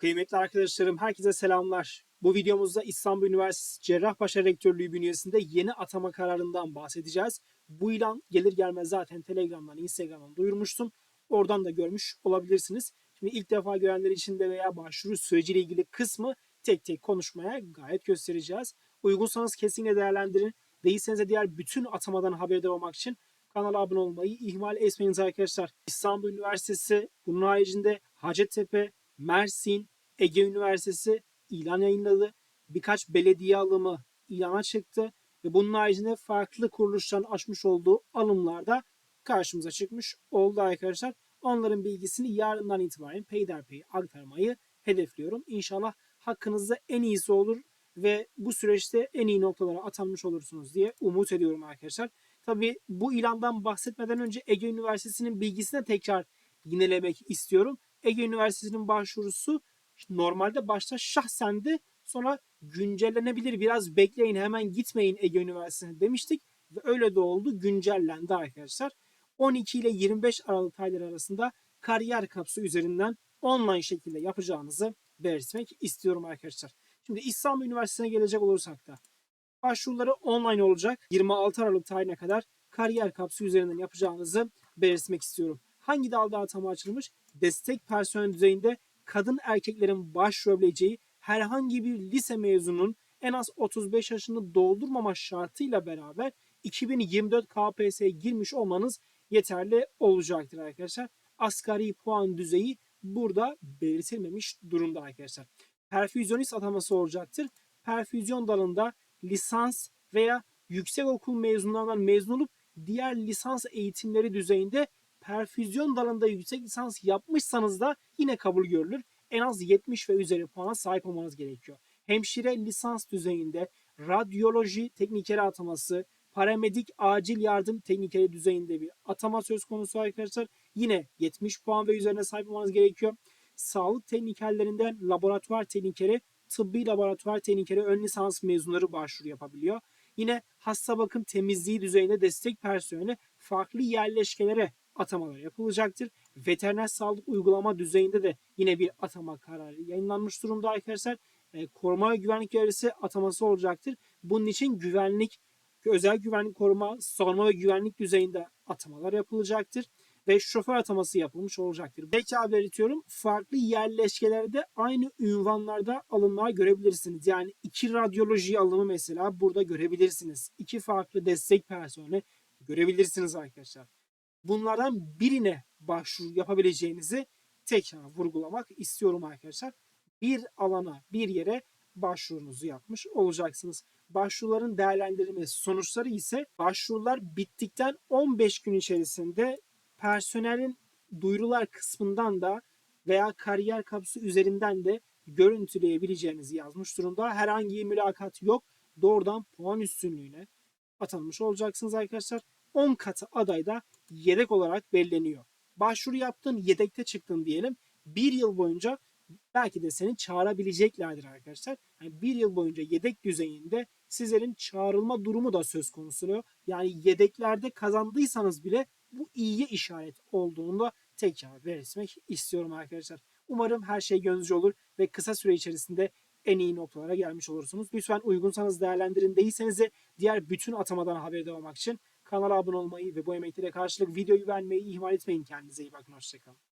Kıymetli arkadaşlarım, herkese selamlar. Bu videomuzda İstanbul Üniversitesi Cerrahpaşa Rektörlüğü bünyesinde yeni atama kararından bahsedeceğiz. Bu ilan gelir gelmez zaten Telegram'dan, Instagram'dan duyurmuştum. Oradan da görmüş olabilirsiniz. Şimdi ilk defa görenler için de veya başvuru süreciyle ilgili kısmı tek tek konuşmaya gayet göstereceğiz. Uygunsanız kesinlikle değerlendirin. Değilseniz de diğer bütün atamadan haberdar olmak için kanala abone olmayı ihmal etmeyiniz arkadaşlar. İstanbul Üniversitesi, bunun haricinde Hacettepe, Mersin, Ege Üniversitesi ilan yayınladı. Birkaç belediye alımı ilana çıktı ve bunun haricinde farklı kuruluşların açmış olduğu alımlarda karşımıza çıkmış oldu arkadaşlar. Onların bilgisini yarından itibaren peyderpey aktarmayı hedefliyorum. İnşallah hakkınızda en iyisi olur ve bu süreçte en iyi noktalara atanmış olursunuz diye umut ediyorum arkadaşlar. Tabii bu ilandan bahsetmeden önce Ege Üniversitesi'nin bilgisine tekrar yinelemek istiyorum. Ege Üniversitesi'nin başvurusu normalde başta şahsendi sonra güncellenebilir biraz bekleyin hemen gitmeyin Ege Üniversitesi'ne demiştik ve öyle de oldu güncellendi arkadaşlar. 12 ile 25 Aralık ayları arasında kariyer kapsı üzerinden online şekilde yapacağınızı belirtmek istiyorum arkadaşlar. Şimdi İstanbul Üniversitesi'ne gelecek olursak da başvuruları online olacak. 26 Aralık tarihine kadar kariyer kapsı üzerinden yapacağınızı belirtmek istiyorum. Hangi dalda atama açılmış? Destek personel düzeyinde kadın erkeklerin başvurabileceği herhangi bir lise mezununun en az 35 yaşını doldurmama şartıyla beraber 2024 KPSS'ye girmiş olmanız yeterli olacaktır arkadaşlar. Asgari puan düzeyi burada belirtilmemiş durumda arkadaşlar. Perfüzyonist ataması olacaktır. Perfüzyon dalında lisans veya yüksek okul mezunlarından mezun olup diğer lisans eğitimleri düzeyinde perfüzyon dalında yüksek lisans yapmışsanız da yine kabul görülür. En az 70 ve üzeri puana sahip olmanız gerekiyor. Hemşire lisans düzeyinde radyoloji teknikeri ataması, paramedik acil yardım teknikeri düzeyinde bir atama söz konusu arkadaşlar. Yine 70 puan ve üzerine sahip olmanız gerekiyor. Sağlık teknikerlerinden laboratuvar teknikeri, tıbbi laboratuvar teknikeri ön lisans mezunları başvuru yapabiliyor. Yine hasta bakım temizliği düzeyinde destek personeli farklı yerleşkelere atamalar yapılacaktır. Veteriner sağlık uygulama düzeyinde de yine bir atama kararı yayınlanmış durumda arkadaşlar. E, koruma ve güvenlik görevlisi ataması olacaktır. Bunun için güvenlik, özel güvenlik koruma, savunma ve güvenlik düzeyinde atamalar yapılacaktır. Ve şoför ataması yapılmış olacaktır. Tekrar belirtiyorum. Farklı yerleşkelerde aynı ünvanlarda alımlar görebilirsiniz. Yani iki radyoloji alımı mesela burada görebilirsiniz. İki farklı destek personeli görebilirsiniz arkadaşlar bunlardan birine başvuru yapabileceğinizi tekrar vurgulamak istiyorum arkadaşlar. Bir alana, bir yere başvurunuzu yapmış olacaksınız. Başvuruların değerlendirilmesi sonuçları ise başvurular bittikten 15 gün içerisinde personelin duyurular kısmından da veya kariyer kapısı üzerinden de görüntüleyebileceğinizi yazmış durumda. Herhangi bir mülakat yok. Doğrudan puan üstünlüğüne atanmış olacaksınız arkadaşlar. 10 katı aday da yedek olarak belirleniyor. Başvuru yaptın, yedekte çıktın diyelim. Bir yıl boyunca belki de seni çağırabileceklerdir arkadaşlar. Yani bir yıl boyunca yedek düzeyinde sizlerin çağrılma durumu da söz konusu oluyor. Yani yedeklerde kazandıysanız bile bu iyiye işaret olduğunda tekrar belirtmek istiyorum arkadaşlar. Umarım her şey gönlünüzce olur ve kısa süre içerisinde en iyi noktalara gelmiş olursunuz. Lütfen uygunsanız değerlendirin. Değilseniz de diğer bütün atamadan haberdar olmak için Kanala abone olmayı ve bu emeklere karşılık videoyu beğenmeyi ihmal etmeyin. Kendinize iyi bakın. Hoşçakalın.